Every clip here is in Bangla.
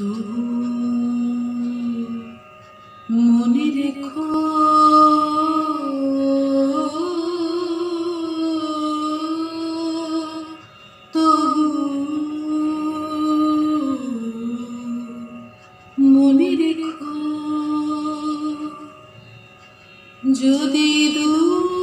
তবু মনে রেখো। মনে রেখো। যদি দূরে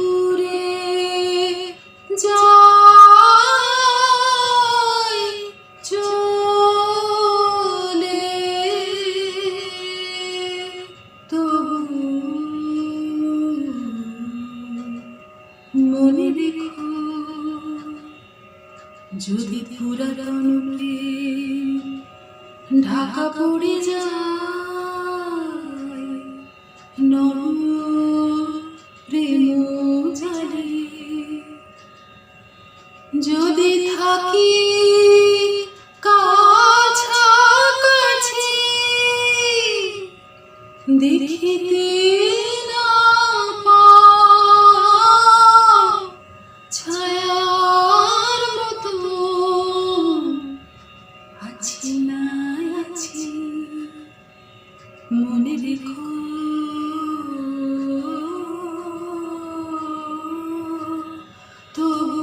রেখো যদি পুরাতন প্রেম ঢাকা পড়ে যায় নব প্রেম জালে যদি থাকি কাছাকাছি দেখিতে মনে দেখো তবু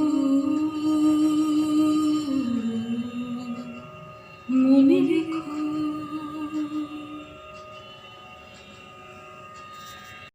মনে দেখো